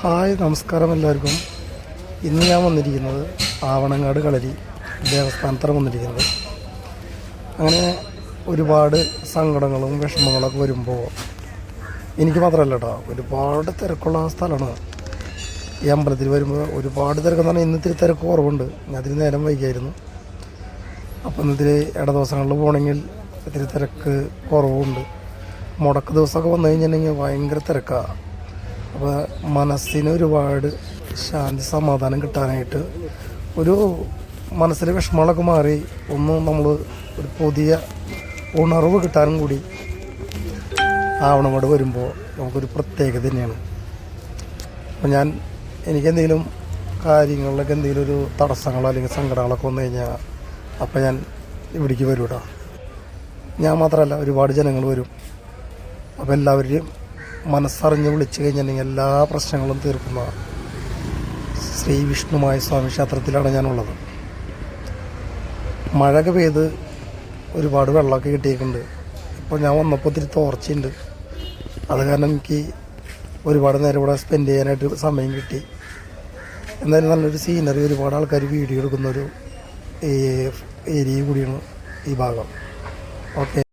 Hi നമസ്കാരം എല്ലാവർക്കും. ഇന്ന് ഞാൻ വന്നിരിക്കുന്നത് ആവണങ്ങാട് കളരി ദേവസ്ഥാനത്താണ് വന്നിരിക്കുന്നത്. അങ്ങനെ ഒരുപാട് സങ്കടങ്ങളും വിഷമങ്ങളൊക്കെ വരുമ്പോൾ എനിക്ക് മാത്രമല്ല കേട്ടോ ഒരുപാട് തിരക്കുള്ള സ്ഥലമാണ്. ഈ അമ്പലത്തിൽ വരുമ്പോൾ ഒരുപാട് തിരക്കെന്ന് പറഞ്ഞാൽ ഇന്നത്തെ തിരക്ക് കുറവുണ്ട്. ഞാൻ അതിന് നേരം വൈകിയായിരുന്നു. അപ്പം ഇന്നത്തെ ഇട ദിവസങ്ങളിൽ പോകണമെങ്കിൽ ഇത്തിരി തിരക്ക് കുറവുണ്ട്. മുടക്ക് ദിവസമൊക്കെ വന്നു കഴിഞ്ഞിട്ടുണ്ടെങ്കിൽ ഭയങ്കര തിരക്കാണ് അപ്പോൾ മനസ്സിന് ഒരുപാട് ശാന്തി സമാധാനം കിട്ടാനായിട്ട് ഒരു മനസ്സിലെ വിഷമങ്ങളൊക്കെ മാറി ഒന്ന് നമ്മൾ ഒരു പുതിയ ഉണർവ് കിട്ടാനും കൂടി ആവണമോട് വരുമ്പോൾ നമുക്കൊരു പ്രത്യേകത തന്നെയാണ്. അപ്പോൾ ഞാൻ എനിക്കെന്തെങ്കിലും കാര്യങ്ങളിലൊക്കെ എന്തെങ്കിലും ഒരു തടസ്സങ്ങളോ അല്ലെങ്കിൽ സങ്കടങ്ങളൊക്കെ വന്നു കഴിഞ്ഞാൽ അപ്പം ഞാൻ ഇവിടേക്ക് വരൂട്ടോ ഞാൻ മാത്രമല്ല ഒരുപാട് ജനങ്ങൾ വരും. അപ്പോൾ എല്ലാവരെയും മനസ്സറിഞ്ഞ് വിളിച്ചു കഴിഞ്ഞിട്ടുണ്ടെങ്കിൽ എല്ലാ പ്രശ്നങ്ങളും തീർക്കുന്ന ശ്രീ വിഷ്ണുമായ സ്വാമി ക്ഷേത്രത്തിലാണ് ഞാനുള്ളത്. മഴയൊക്കെ പെയ്ത് ഒരുപാട് വെള്ളമൊക്കെ കിട്ടിയിട്ടുണ്ട്. ഇപ്പോൾ ഞാൻ വന്നപ്പോൾ ഒത്തിരി തോർച്ചയുണ്ട്. അത് കാരണം എനിക്ക് ഒരുപാട് നേരം ഇവിടെ സ്പെൻഡ് ചെയ്യാനായിട്ട് സമയം കിട്ടി. എന്തായാലും നല്ലൊരു സീനറി ഒരുപാട് ആൾക്കാർ വീഡിയോ എടുക്കുന്നൊരു ഏരിയ കൂടിയാണ് ഈ ഭാഗം. ഓക്കെ